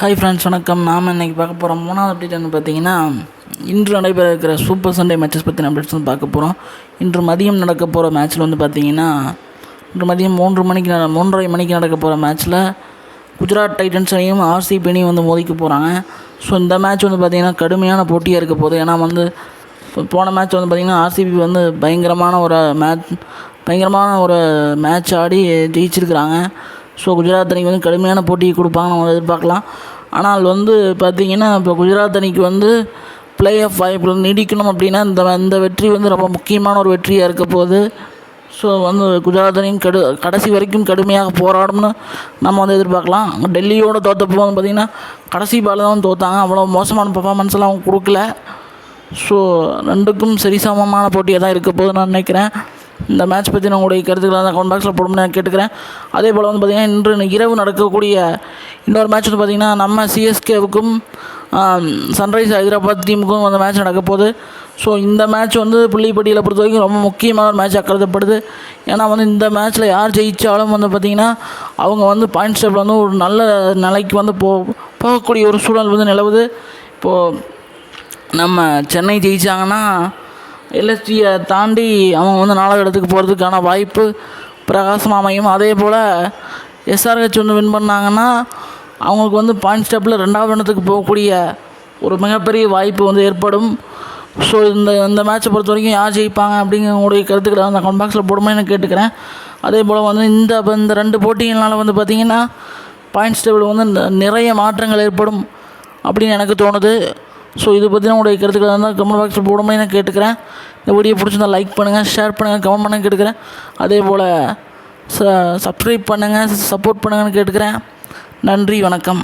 Hi friends வணக்கம். நாம் இன்றைக்கி பார்க்க போகிறோம் மூணாவது அப்டேட் வந்து பார்த்தீங்கன்னா இன்று நடைபெற இருக்கிற சூப்பர் சண்டே மேட்சஸ் பற்றின அப்டேட்ஸ் வந்து பார்க்க போகிறோம் இன்று மதியம் நடக்க போகிற மேட்ச்சில் வந்து பார்த்தீங்கன்னா இன்று மதியம் மூன்று மணிக்கு நட- மூன்றரை மணிக்கு நடக்க போகிற மேட்ச்சில் குஜராத் டைட்டன்ஸையும் அணியும் வந்து மோதிக்க போகிறாங்க ஸோ இந்த மேட்ச் வந்து பார்த்திங்கன்னா கடுமையான போட்டியாக இருக்க போகுது. ஏன்னா வந்து போன மேட்ச் வந்து பார்த்திங்கன்னா ஆர்சிபி வந்து பயங்கரமான ஒரு மேட்ச் பயங்கரமான ஒரு மேட்ச் ஆடி ஜெயிச்சிருக்கிறாங்க. ஸோ குஜராத் அணிக்கு வந்து கடுமையான போட்டி கொடுப்பாங்க நம்ம எதிர்பார்க்கலாம். ஆனால் வந்து பார்த்திங்கன்னா இப்போ குஜராத் அணிக்கு வந்து ப்ளே ஆஃப் வாய்ப்புகள் நீடிக்கணும் அப்படின்னா இந்த இந்த வெற்றி வந்து ரொம்ப முக்கியமான ஒரு வெற்றியாக இருக்க போகுது. ஸோ வந்து குஜராத் அணியும் கடு கடைசி வரைக்கும் கடுமையாக போராடும்னு நம்ம வந்து எதிர்பார்க்கலாம். டெல்லியோட தோற்றப்போ வந்து பார்த்திங்கன்னா கடைசி பால் தான் தோற்றாங்க அவ்வளோ மோசமான பர்ஃபார்மன்ஸ் அவங்க கொடுக்கல. ஸோ ரெண்டுக்கும் சரிசமமான போட்டியாக தான் இருக்க போகுது நான் நினைக்கிறேன். இந்த மேட்ச் பற்றி நான் உங்களுடைய கருத்துக்களை அந்த கமெண்ட் பாக்ஸில் போடும்னு நான் கேட்டுக்கிறேன். அதே போல் வந்து பார்த்திங்கன்னா இன்று இரவு நடக்கக்கூடிய இன்னொரு மேட்ச் வந்து பார்த்திங்கன்னா நம்ம சிஎஸ்கேவுக்கும் சன்ரைஸ் ஹைதராபாத் டீமுக்கும் அந்த மேட்ச் நடக்க போகுது. ஸோ இந்த மேட்ச் வந்து புள்ளிப்பட்டியில் பொறுத்த வரைக்கும் ரொம்ப முக்கியமான ஒரு மேட்சாக கருதப்படுது. ஏன்னா வந்து இந்த மேட்ச்சில் யார் ஜெயித்தாலும் வந்து பார்த்திங்கன்னா அவங்க வந்து பாயிண்ட் ஸ்டெப்பில் வந்து ஒரு நல்ல நிலைக்கு வந்து போ போகக்கூடிய ஒரு சூழல் வந்து நிலவுது. இப்போது நம்ம சென்னை ஜெயித்தாங்கன்னா எல்எஸ்டியை தாண்டி அவங்க வந்து நாலாவது இடத்துக்கு போகிறதுக்கான வாய்ப்பு பிரகாசமாக அமையும் அதே போல் எஸ்ஆர்ஹெச் வந்து வின் பண்ணாங்கன்னா அவங்களுக்கு வந்து பாயிண்ட் ஸ்டெப்பில் ரெண்டாவது இடத்துக்கு போகக்கூடிய ஒரு மிகப்பெரிய வாய்ப்பு வந்து ஏற்படும். ஸோ இந்த இந்த மேட்சை பொறுத்த வரைக்கும் யார் ஜெயிப்பாங்க அப்படிங்கிற உங்களுடைய கருத்துக்களை அந்த கமெண்ட் பாக்ஸில் போடுமே கேட்டுக்கிறேன். அதே போல் வந்து இந்த இந்த ரெண்டு போட்டிகள்னால வந்து பார்த்திங்கன்னா பாயிண்ட்ஸ் டேபிள் வந்து ந- நிறைய மாற்றங்கள் ஏற்படும் அப்படின்னு எனக்கு தோணுது. ஸோ இது பற்றின உங்களுடைய கருத்துக்கள் இருந்தால் கமெண்ட் பாக்ஸில் போடும்போது நான் கேட்டுக்கிறேன். இந்த வீடியோ பிடிச்சிருந்தா லைக் பண்ணுங்கள் ஷேர் பண்ணுங்கள் கமெண்ட் பண்ணுங்க கேட்டுக்கிறேன். அதே போல் ச சப்ஸ்கிரைப் பண்ணுங்கள் சப்போர்ட் பண்ணுங்கன்னு கேட்டுக்கிறேன். நன்றி வணக்கம்.